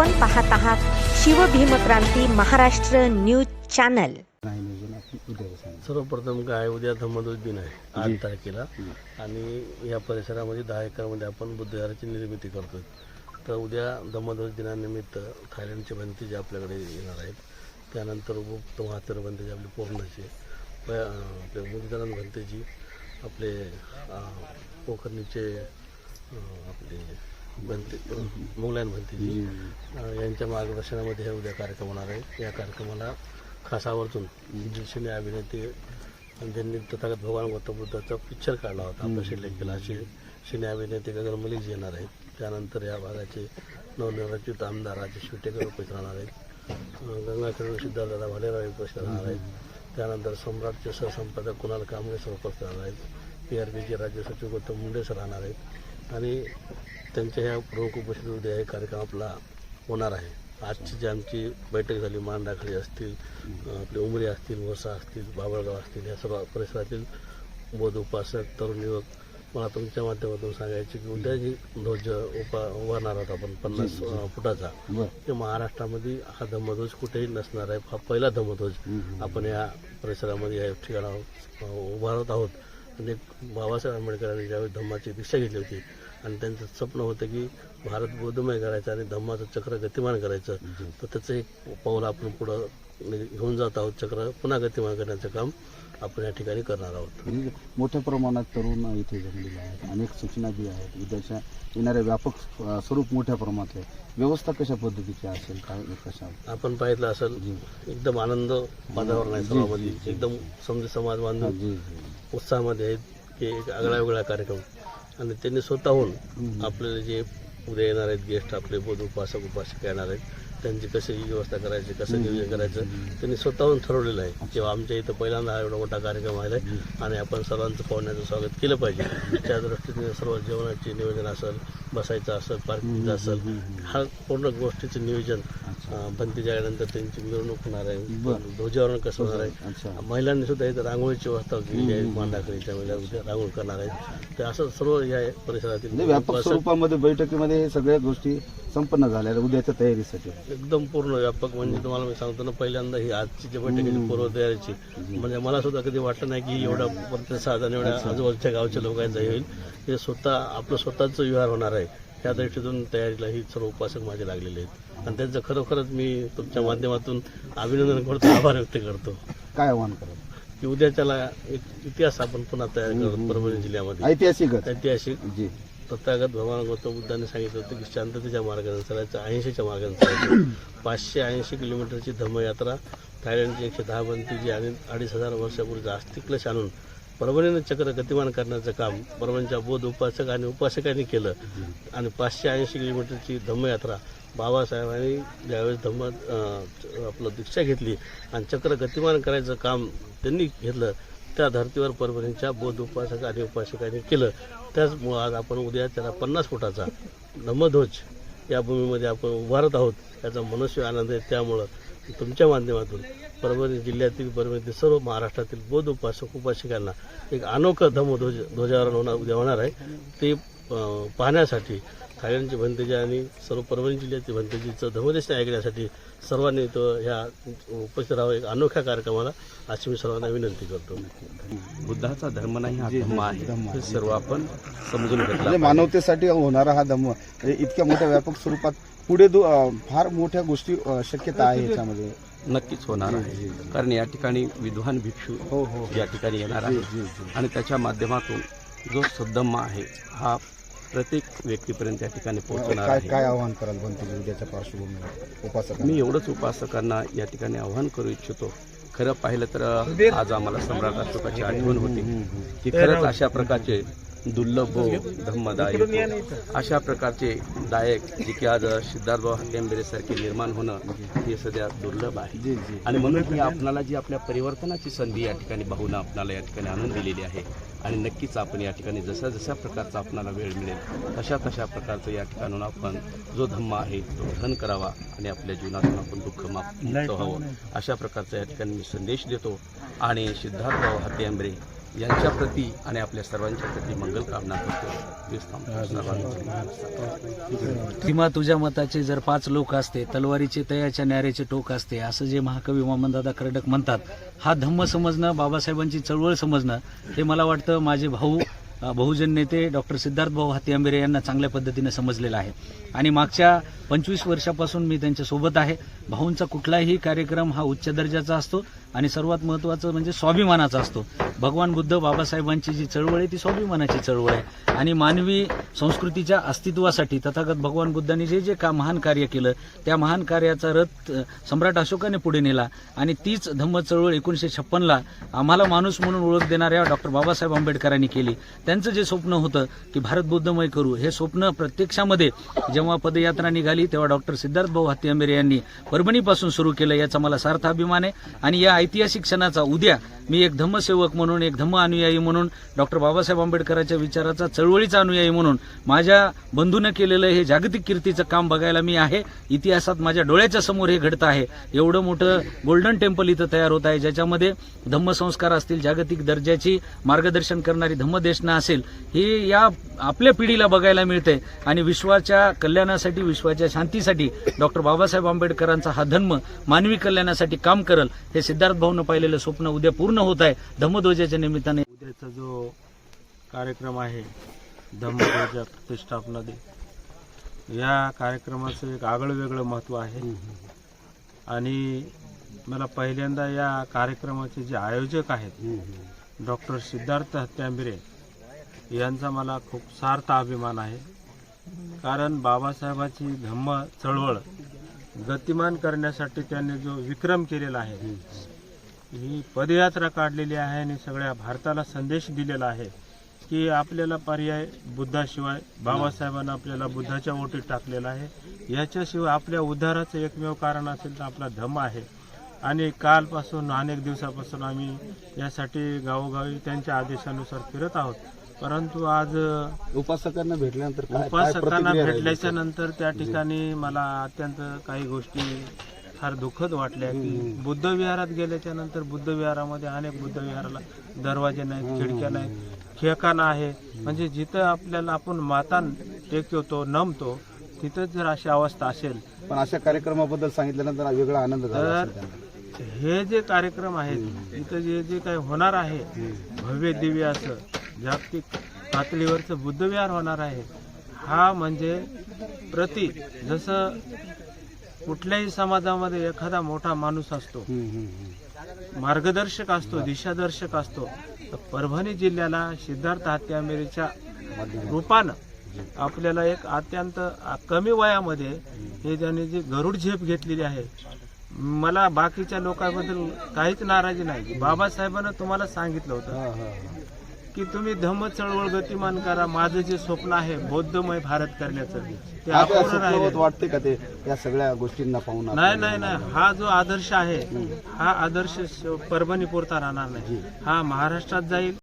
आपण पाहत आहात शिवभीमक्रांती महाराष्ट्र न्यूज चॅनल. सर्वप्रथम काय उद्या धम्मध्वज दिन आहे आठ तारखेला. आणि या परिसरामध्ये दहा एकरमध्ये आपण बुद्धविहाराची निर्मिती करतो तर उद्या धम्मध्वज दिनानिमित्त थायलंडचे भंती जे आपल्याकडे येणार आहेत त्यानंतर गुप्त महातर भंतेची आपली पौर्णाची आपले मुदितानंद भंतेजी आपले अं, आपले भंते मुगलायन अं, यांच्या मार्गदर्शनामध्ये हे उद्या कार्यक्रम होणार आहे. या कार्यक्रमाला खास आवर्जून जे सिने अभिनेते ज्यांनी तथागत भगवान गौतम बुद्धाचा पिक्चर काढला होता. आपल्या शिल्लकेला असे सिने अभिनेते गगन मलिक येणार आहेत. त्यानंतर या भागाचे नवनिर्वाचित आमदार राजेश विटेकर उपस्थित राहणार आहेत. अं, गंगाखेडून सिद्धार्थदादा भालेराव उपस्थित राहणार आहेत. त्यानंतर सम्राटचे सहसंपादक कुणाल कांबळे सर उपस्थित राहणार आहेत. पी आर पीचे राज्य सचिव गौतम मुंडे सर राहणार आहेत. आणि त्यांच्या ह्या प्रमुख उपस्थिती उद्या हे कार्यक्रम आपला होणार आहे. आजची जी आमची बैठक झाली मानडाखळी असतील आपले उमरे असतील वसा असतील बाबळगाव असतील या सर्व परिसरातील बौद्ध उपासक तरुण युवक मला तुमच्या माध्यमातून सांगायचे की उद्या जी ध्वज उपा उभारणार आहोत आपण पन्नास फुटाचा ते महाराष्ट्रामध्ये हा धम्मध्वज कुठेही नसणार आहे. हा पहिला धम्मध्वज आपण या परिसरामध्ये या ठिकाणावर उभारत आहोत. म्हणजे बाबासाहेब आंबेडकरांनी ज्यावेळी धम्माची दीक्षा घेतली होती आणि त्यांचं स्वप्न होतं की भारत बौद्धमय करायचं आणि धम्माचं चक्र गतिमान करायचं तर त्याचं एक पाऊल आपण पुढं म्हणजे घेऊन जात आहोत चक्र पुन्हा गतिमान करण्याचं काम. आपण या ठिकाणी करणार आहोत. म्हणजे मोठ्या प्रमाणात तरुण इथे जमलेले आहेत. अनेक सूचना बी आहेत. उद्याच्या येणाऱ्या व्यापक स्वरूप मोठ्या प्रमाणात आहे व्यवस्था कशा पद्धतीची असेल? काय कशा? आपण पाहिलं असेल एकदम आनंद वातावरण आहे सर्वांमध्ये. एकदम समजा समाज जी उत्साहामध्ये आहेत की एक आगळा वेगळा कार्यक्रम. आणि त्यांनी स्वतःहून आपल्याला जे उद्या येणार आहेत गेस्ट आपले बौद्ध उपासक उपासिका येणार आहेत त्यांची कशी व्यवस्था करायची कसं नियोजन करायचं त्यांनी स्वतःहून ठरवलेलं आहे. किंवा आमच्या इथं पहिल्यांदा हा एवढा मोठा कार्यक्रम आला आहे आणि आपण सर्वांचं पाहुण्याचं स्वागत केलं पाहिजे. त्या दृष्टीने सर्व जेवणाचे नियोजन असेल बसायचं असेल पार्किंगचं असेल हा पूर्ण गोष्टीचं नियोजन अं, भंतीच्या नंतर त्यांची मिरवणूक होणार आहे. ध्वजावरण कसं होणार आहे? महिलांनी सुद्धा इथं रांगोळीची व्यवस्था केली आहे. मांडाकडीच्या महिला रांगोळी करणार आहेत. ते असं सर्व या परिसरातील व्यापक स्वरूपामध्ये बैठकीमध्ये हे सगळ्या गोष्टी संपन्न झाल्या आहेत उद्याच्या तयारीसाठी. एकदम पूर्ण व्यापक. म्हणजे तुम्हाला मी सांगतो ना पहिल्यांदा ही आजची जी बैठकीची पूर्वतयारीची म्हणजे मला सुद्धा कधी वाटलं नाही की एवढा प्रतिसाद आणि एवढ्या आजूबाजूच्या गावच्या लोकांचा येईल. हे स्वतः आपलं स्वतःचं व्यवहार होणार आहे. त्या दृष्टीतून तयारीला ही सर्व उपासक माझे लागलेले आहेत. आणि त्यांचं खरोखरच मी तुमच्या माध्यमातून अभिनंदन करतो आभार व्यक्त करतो. काय आव्हान करा की उद्याच्याला एक इतिहास आपण पुन्हा तयार करतो परभणी जिल्ह्यामध्ये. ऐतिहासिक ऐतिहासिक. जी. तथागत भगवान गौतम बुद्धांनी सांगितलं होतं की शांततेच्या मार्गाने चालायचं ऐंशीच्या मार्गाने चालायचं. पाचशे ऐंशी किलोमीटरची धम्मयात्रा थायलंडची एकशे दहा बनतीची आणि अडीच हजार वर्षापूर्वीचा अस्तिक्लश आणून परभणीनं चक्र गतिमान करण्याचं काम परभणीच्या बौद्ध उपासक आणि उपासकांनी केलं. आणि पाचशे ऐंशी किलोमीटरची धम्मयात्रा बाबासाहेबांनी ज्यावेळेस धम्म आपलं दीक्षा घेतली आणि चक्र गतिमान करायचं काम त्यांनी घेतलं त्या धर्तीवर परभणीच्या बौद्ध उपासक आणि उपासकांनी केलं. त्याचमुळं आज आपण उद्या त्याला पन्नास फुटाचा धम्मध्वज या भूमीमध्ये आपण उभारत आहोत. याचा मनस्वी आनंद आहे. त्यामुळं तुमच्या माध्यमातून परभणी जिल्ह्यातील परभणीतील सर्व महाराष्ट्रातील बौद्ध उपासक उपासिकांना एक अनोखं धम्मध्वज ध्वजारोहण होणार उद्या होणार आहे. ते पाहण्यासाठी थायलंडची भंतेजी आणि सर्व परभणी जिल्ह्यातील भंतेजीचं धर्मदेश ऐकण्यासाठी सर्वांनी इथं ह्या उपस्थित राहावं एक अनोख्या कार्यक्रमाला अशी मी सर्वांना विनंती करतो. बुद्धाचा धर्म नाही हा धम्म आहे. हे सर्व आपण समजून घेतला म्हणजे. मानवतेसाठी होणारा हा धम्म म्हणजे इतक्या मोठ्या व्यापक स्वरूपात पुढे दु- अं, फार मोठ्या गोष्टी अं, शक्यता आहे याच्यामध्ये. नक्कीच होणार आहे. कारण या ठिकाणी विद्वान भिक्षू हो हो या ठिकाणी येणार आहे आणि त्याच्या माध्यमातून जो सद्धम्म आहे हा प्रत्येक व्यक्तीपर्यंत या ठिकाणी पोहोचणार काय आहे. काय आव्हान कराल बनते उद्याच्या पार्श्वभूमीवर? उपासक मी एवढंच उपासकांना या ठिकाणी आव्हान करू इच्छितो. खरं पाहिलं तर आज आम्हाला सम्राट अशोकाची आठवण होती. की खरंच अशा प्रकारचे दुर्लभ धम्मदायक अशा प्रकारचे दायक जे की आज सिद्धार्थभाऊ हत्यांबेरे सारखे निर्माण होणं हे सध्या दुर्लभ आहे. आणि म्हणून ही आपणाला जी आपल्या परिवर्तनाची संधी या ठिकाणी भावना आपणाला या ठिकाणी आणून दिलेली आहे आणि नक्कीच आपण या ठिकाणी जसा जसा प्रकारचा आपणाला वेळ मिळेल तशा तशा प्रकारचं या ठिकाणून आपण जो धम्म आहे तो ग्रहण करावा आणि आपल्या जीवनातून आपण दुःख माफ मुक्त व्हावं. अशा प्रकारचा या ठिकाणी मी संदेश देतो. आणि सिद्धार्थभाऊ हत्यांबरे यांच्या प्रती आणि आपल्या सर्वांच्या प्रती मंगल कामना करतो. भीमा तुझ्या मताचे जर पाच लोक असते तलवारीचे तयाच्या न्याऱ्याचे टोक असते असं जे महाकवी वामनदादा कर्डक म्हणतात हा धम्म समजणं बाबासाहेबांची चळवळ समजणं हे मला वाटतं माझे भाऊ बहुजन नेते डॉक्टर सिद्धार्थ भाऊ हाती आंबेरे यांना चांगल्या पद्धतीने समजलेलं आहे. आणि मागच्या पंचवीस वर्षापासून मी त्यांच्यासोबत आहे. भाऊंचा कुठलाही कार्यक्रम हा उच्च दर्जाचा असतो. आणि सर्वात महत्त्वाचं म्हणजे स्वाभिमानाचा असतो. भगवान बुद्ध बाबासाहेबांची जी चळवळ आहे ती स्वाभिमानाची चळवळ आहे. आणि मानवी संस्कृतीच्या अस्तित्वासाठी तथागत भगवान बुद्धांनी जे जे का महान कार्य केलं त्या महान कार्याचा रथ सम्राट अशोकाने पुढे नेला. आणि तीच धम्म चळवळ एकोणीसशे छप्पनला आम्हाला माणूस म्हणून ओळख देणाऱ्या डॉक्टर बाबासाहेब आंबेडकरांनी केली. त्यांचं जे स्वप्न होतं की भारत बुद्धमय करू हे स्वप्न प्रत्यक्षामध्ये जेव्हा पदयात्रा निघाली तेव्हा डॉक्टर सिद्धार्थ भाऊ हत्ती आंबेरे यांनी परभणीपासून सुरू केलं याचा मला सार्थ अभिमान आहे. आणि या ऐतिहासिक क्षणाचा. उद्या मी एक धम्मसेवक म्हणून एक धम्म अनुयायी म्हणून डॉक्टर बाबासाहेब आंबेडकरांच्या विचाराचा चळवळीचा अनुयायी म्हणून माझ्या बंधूनं केलेलं हे जागतिक कीर्तीचं काम बघायला मी आहे. इतिहासात माझ्या डोळ्याच्या समोर हे घडतं आहे. एवढं मोठं गोल्डन टेम्पल इथं तयार होत आहे ज्याच्यामध्ये धम्मसंस्कार असतील जागतिक दर्जाची मार्गदर्शन करणारी धम्मदेशना असेल हे या आपल्या पिढीला बघायला मिळते आणि विश्वाच्या कल्याणासाठी विश्वाच्या शांतीसाठी डॉक्टर बाबासाहेब आंबेडकरांचा हा धर्म मानवी कल्याणासाठी काम करल हे सिद्धार्थ भाऊनं पाहिलेलं स्वप्न उद्या पूर्ण होत आहे. धम्मध्वजाच्या निमित्ताने उद्याचा जो कार्यक्रम आहे धम्मध्वजा प्रतिष्ठापना दिन या कार्यक्रमाचं एक आगळं वेगळं महत्त्व आहे आणि मला पहिल्यांदा या कार्यक्रमाचे जे आयोजक आहेत डॉक्टर सिद्धार्थ हत्यांबिरे यांचा मला खूप सार्थ अभिमान आहे. कारण बाबासाहेबाची धम्म चळवळ गतिमान करण्यासाठी त्यांनी जो विक्रम केलेला आहे ही पदयात्रा काढलेली आहे आणि सगळ्या भारताला संदेश दिलेला आहे की आपल्याला पर्याय बुद्धाशिवाय बाबासाहेबांना आपल्याला बुद्धाच्या ओटीत टाकलेला आहे. याच्याशिवाय आपल्या उद्धाराचं एकमेव कारण असेल तर आपला धम्म आहे. आणि कालपासून अनेक दिवसापासून आम्ही यासाठी गावोगावी त्यांच्या आदेशानुसार फिरत आहोत. परंतु आज उपासकांना भेटल्यानंतर उपासकांना? भेटल्याच्या नंतर त्या ठिकाणी मला अत्यंत काही गोष्टी फार दुःखद वाटल्या की बुद्ध विहारात गेल्याच्यानंतर बुद्ध विहारामध्ये अनेक बुद्ध विहाराला दरवाजे नाहीत खिडक्या नाहीत खेकाना आहे. म्हणजे जिथं आपल्याला आपण माता टेकवतो नमतो तिथं जर अशी अवस्था असेल पण अशा कार्यक्रमाबद्दल सांगितल्यानंतर वेगळा आनंद झाला तर. हे जे कार्यक्रम आहेत इथं जे जे काही होणार आहे भव्य दिव्य असं जागतिक पातळीवरचं बुद्धविहार होणार आहे हा म्हणजे प्रति जसं कुठल्याही समाजामध्ये एखादा मोठा माणूस असतो. मार्गदर्शक असतो दिशादर्शक असतो तर परभणी जिल्ह्याला सिद्धार्थ हत्यामेरीच्या रूपानं आपल्याला एक अत्यंत कमी वयामध्ये हे त्यांनी जी गरुड झेप घेतलेली आहे मला बाकीच्या लोकांबद्दल काहीच नाराजी नाही बाबासाहेबांना तुम्हाला सांगितलं होतं. की तुम्ही धम्म चळवळ गतिमान करा. माझं जे स्वप्न आहे बौद्धमय भारत करण्याचं ते अपूर्ण राहिले वाटते का ते? या सगळ्या गोष्टींना पाहून नाही नाही नाही. हा जो आदर्श आहे हा आदर्श परभणी पुरता राहणार नाही. हा महाराष्ट्रात जाईल.